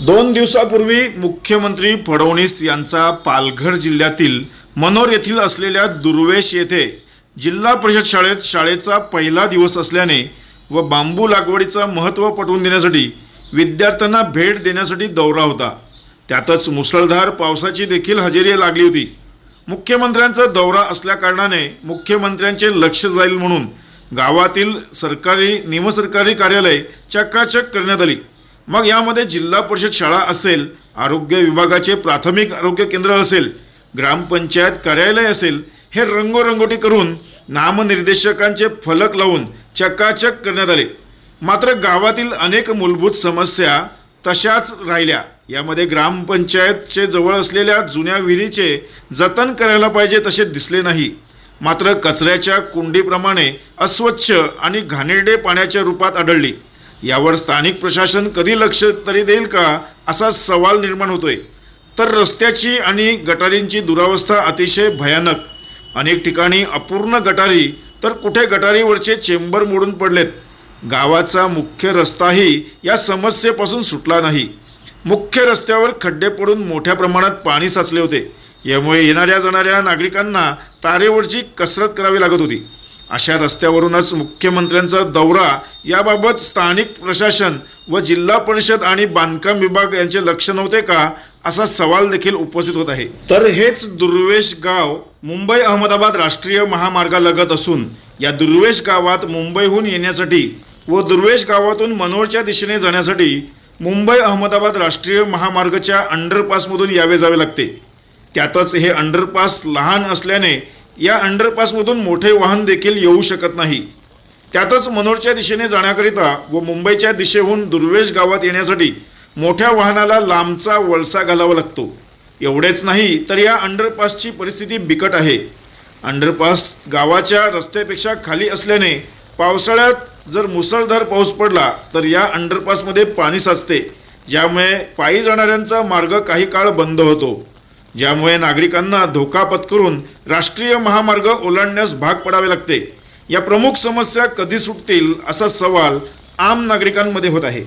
दोन दिवसापूर्वी मुख्यमंत्री फडणवीस यांचा पालघर जिल्ह्यातील मनोर येथील असलेल्या दुर्वेश येथे जिल्हा परिषद शाळेत शाळेचा पहिला दिवस असल्याने व बांबू लागवडीचं महत्त्व पटवून देण्यासाठी विद्यार्थ्यांना भेट देण्यासाठी दौरा होता. त्यातच मुसळधार पावसाची देखील हजेरी लागली होती. मुख्यमंत्र्यांचा दौरा असल्याकारणाने मुख्यमंत्र्यांचे लक्ष जाईल म्हणून गावातील सरकारी निमसरकारी कार्यालय चकाचक करण्यात आली. मग यामध्ये जिल्हा परिषद शाळा असेल आरोग्य विभागाचे प्राथमिक आरोग्य केंद्र असेल ग्रामपंचायत कार्यालय असेल हे रंगोरंगोटी करून नामनिर्देशकांचे फलक लावून चकाचक करण्यात आले. मात्र गावातील अनेक मूलभूत समस्या तशाच राहिल्या. यामध्ये ग्रामपंचायतचे जवळ असलेल्या जुन्या विहिरीचे जतन करायला पाहिजे तसे दिसले नाही. मात्र कचऱ्याच्या कुंडीप्रमाणे अस्वच्छ आणि घाणेरडे पाण्याच्या रूपात आढळली. यावर स्थानिक प्रशासन कधी लक्ष तरी देईल का असा सवाल निर्माण होतोय. तर रस्त्याची आणि गटारींची दुरावस्था अतिशय भयानक. अनेक ठिकाणी अपूर्ण गटारी तर कुठे गटारीवरचे चेंबर मोडून पडलेत. गावाचा मुख्य रस्ताही या समस्येपासून सुटला नाही. मुख्य रस्त्यावर खड्डे पडून मोठ्या प्रमाणात पाणी साचले होते. यामुळे येणाऱ्या जाणाऱ्या नागरिकांना तारेवरची कसरत करावी लागत होती. अशा रस्त्यावरूनच मुख्यमंत्र्यांचा दौरा याबाबत स्थानिक प्रशासन व जिल्हा परिषद आणि बांधकाम विभाग यांचे लक्ष नव्हते का असा सवाल देखील उपस्थित होत आहे. तर हेच दुर्वेश गाव मुंबई अहमदाबाद राष्ट्रीय महामार्गालगत असून या दुर्वेश गावात मुंबईहून येण्यासाठी व दुर्वेश गावातून मनोरच्या दिशेने जाण्यासाठी मुंबई अहमदाबाद राष्ट्रीय महामार्गाच्या अंडरपासमधून यावे जावे लागते. त्यातच हे अंडरपास लहान असल्याने या अंडरपासमधून मोठे वाहन देखील येऊ शकत नाही. त्यातच मनोरच्या दिशेने जाण्याकरिता व मुंबईच्या दिशेहून दुर्वेश गावात येण्यासाठी मोठ्या वाहनाला लांबचा वळसा घालावा लागतो. एवढेच नाही तर या अंडरपासची परिस्थिती बिकट आहे. अंडरपास गावाच्या रस्त्यापेक्षा खाली असल्याने पावसाळ्यात जर मुसळधार पाऊस पडला तर या अंडरपासमध्ये पाणी साचते. ज्यामुळे पायी जाणाऱ्यांचा मार्ग काही काळ बंद होतो. ज्यामुळे नागरिकांना धोका पत्करून राष्ट्रीय महामार्ग ओलांडण्यास भाग पडावे लागते. या प्रमुख समस्या कधी सुटतील असा सवाल आम नागरिकांमध्ये होत आहे.